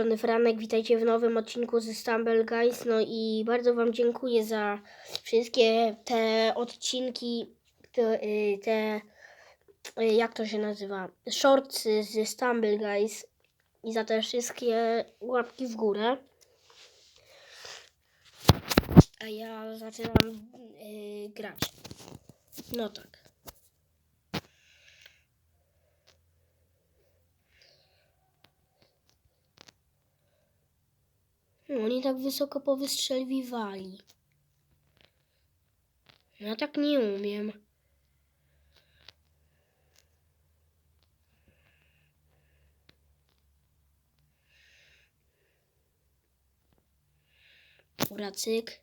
strony Franek, witajcie w nowym odcinku ze Stumble Guys. No i bardzo Wam dziękuję za wszystkie te odcinki, te, y, te y, jak to się nazywa, shortsy ze Stumble Guys i za te wszystkie łapki w górę. A ja zaczynam y, grać. No tak. Oni tak wysoko powystrzeliwali. Ja tak nie umiem. Dobra, cyk.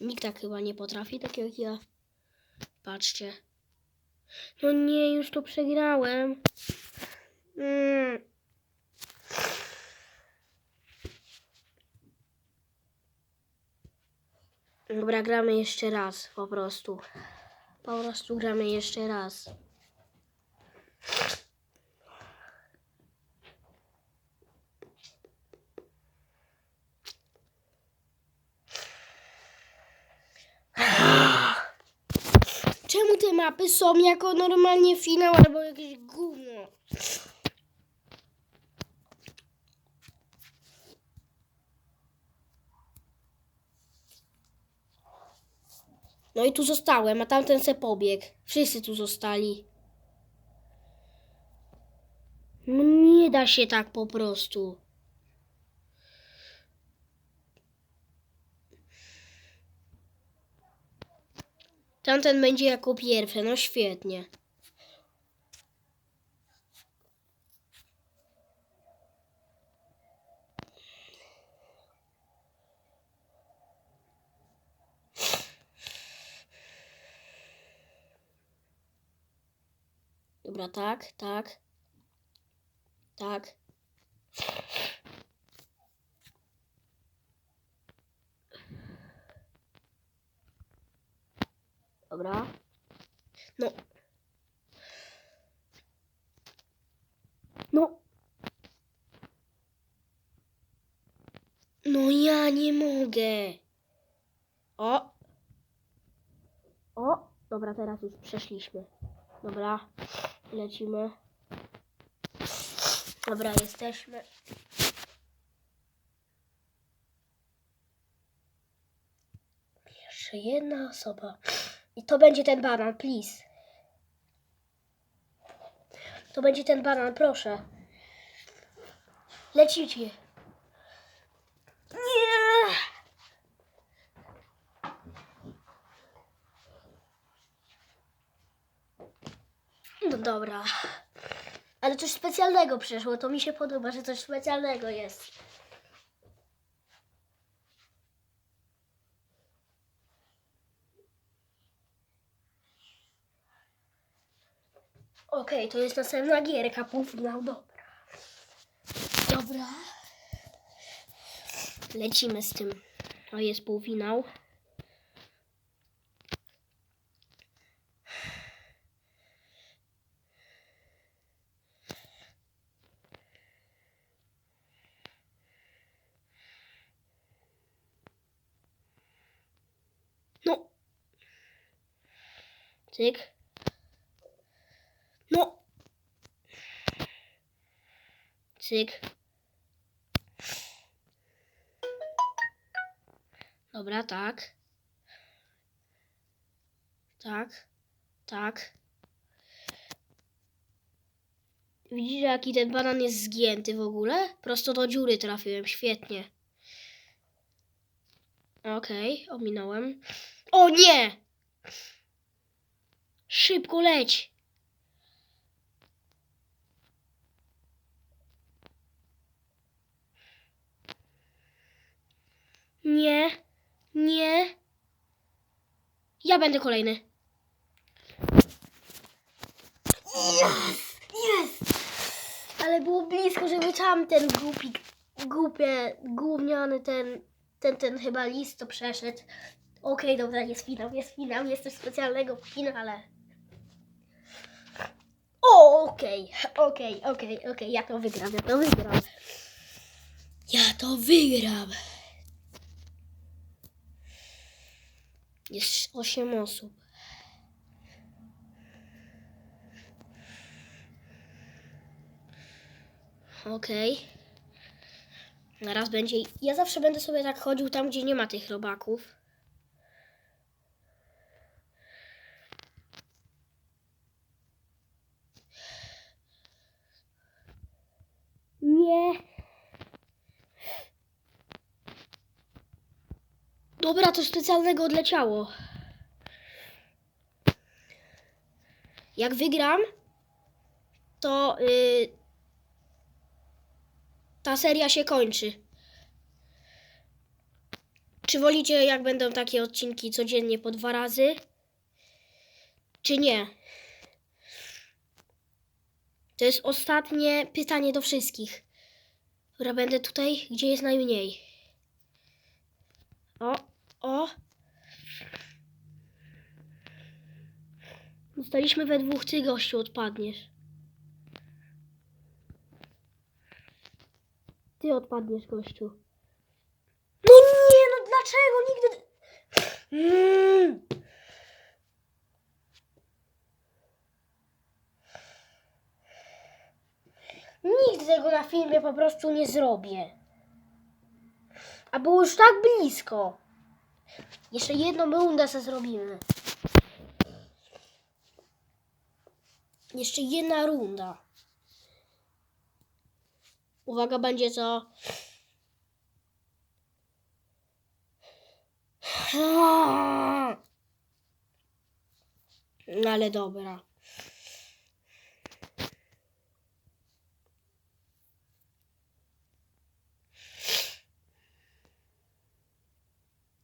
Nikt tak chyba nie potrafi, tak jak ja. Patrzcie. No nie, już to przegrałem. Mm. Dobra, gramy jeszcze raz, po prostu. Po prostu gramy jeszcze raz. Czemu te mapy są jako normalnie finał albo jakieś gówno? No i tu zostałem, a tamten se pobiegł. Wszyscy tu zostali. No nie da się tak po prostu. Tamten będzie jako pierwszy, no świetnie. Dobra, tak, tak. Tak. Dobra. No. No. No ja nie mogę. O. O. Dobra, teraz już przeszliśmy. Dobra. Lecimy. Dobra, jesteśmy. Jeszcze jedna osoba. I to będzie ten banan, please. To będzie ten banan, proszę. Lecicie. Nie. No dobra. Ale coś specjalnego przeszło. To mi się podoba, że coś specjalnego jest. Okej, to jest następna gierka, półfinał, dobra. Dobra. Lecimy z tym. To jest półfinał. No. Cyk. No. Cyk. Dobra, tak. Tak. Tak. Widzicie, jaki ten banan jest zgięty w ogóle? Prosto do dziury trafiłem, świetnie. Okej, ominąłem. O nie! Szybko leć! Nie, nie. Ja będę kolejny. Jest, jest. Ale było blisko, żeby tamten głupi, głupie, gówniany ten, ten, ten chyba list to przeszedł. Okej, dobra, jest finał, jest finał, jest coś specjalnego w finale. Okej, okej, okej, okej, ja to wygram, ja to wygram. Ja to wygram. Jest osiem osób. Okej. Na raz będzie. Ja zawsze będę sobie tak chodził tam, gdzie nie ma tych robaków. Nie. Dobra, to specjalnego odleciało. Jak wygram, to y, ta seria się kończy. Czy wolicie, jak będą takie odcinki codziennie po dwa razy? Czy nie? To jest ostatnie pytanie do wszystkich. Dobra, będę tutaj, gdzie jest najmniej. O, o. Zostaliśmy we dwóch, ty gościu odpadniesz. Ty odpadniesz, gościu. No nie, no dlaczego nigdy... Mm. Nigdy tego na filmie po prostu nie zrobię. A było już tak blisko. Jeszcze jedną rundę zrobimy. Jeszcze jedna runda. Uwaga, będzie co? No ale dobra.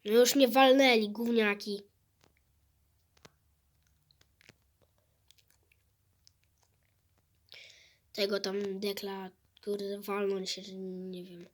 No już mnie walnęli, gówniaki. Tego tam dekla, kurde, walnąć się, nie wiem.